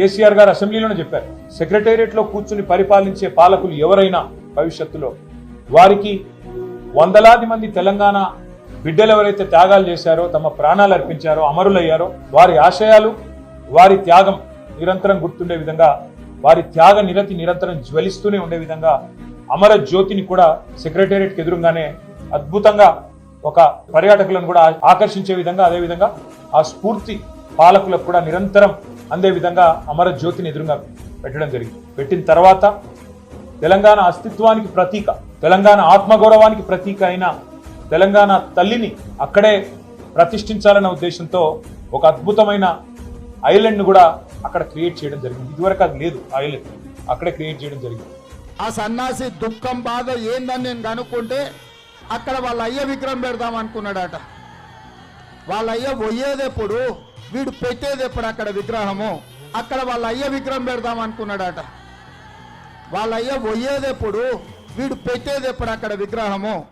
కేసీఆర్ గారు అసెంబ్లీలోనే చెప్పారు. సెక్రటేరియట్లో కూర్చుని పరిపాలించే పాలకులు ఎవరైనా భవిష్యత్తులో వారికి వందలాది మంది తెలంగాణ బిడ్డలు ఎవరైతే త్యాగాలు చేశారో తమ ప్రాణాలు అర్పించారో అమరులయ్యారో వారి ఆశయాలు వారి త్యాగం నిరంతరం గుర్తుండే విధంగా వారి త్యాగ నిరతి నిరంతరం జ్వలిస్తూనే ఉండే విధంగా అమర జ్యోతిని కూడా సెక్రటేరియట్కి ఎదురుగానే అద్భుతంగా ఒక పర్యాటకులను కూడా ఆకర్షించే విధంగా అదే విధంగా ఆ స్ఫూర్తి పాలకులకు కూడా నిరంతరం అందే విధంగా అమర జ్యోతిని ఎదురుగా పెట్టడం జరిగింది. పెట్టిన తర్వాత తెలంగాణ అస్తిత్వానికి ప్రతీక తెలంగాణ ఆత్మగౌరవానికి ప్రతీక అయిన తెలంగాణ తల్లిని అక్కడే ప్రతిష్ఠించాలన్న ఉద్దేశంతో ఒక అద్భుతమైన ఐలాండ్ కూడా అక్కడ క్రియేట్ చేయడం జరిగింది. ఇదివరకు అది లేదు ఐలండ్ అక్కడే క్రియేట్ చేయడం జరిగింది. ఆ సన్నాసి దుఃఖం బాధ ఏందని నేను కనుక్కుంటే అక్కడ వాళ్ళ అయ్య విగ్రహం పెడదాం అనుకున్నాడట. వాళ్ళ అయ్య పోయేదెప్పుడు వీడు పెట్టేది ఎప్పుడు అక్కడ విగ్రహము? అక్కడ వాళ్ళ అయ్య విగ్రహం పెడదాం అనుకున్నాడట. వాళ్ళ అయ్య పోయేది ఎప్పుడు? వీడు పెట్టేది ఎప్పుడు అక్కడ విగ్రహము?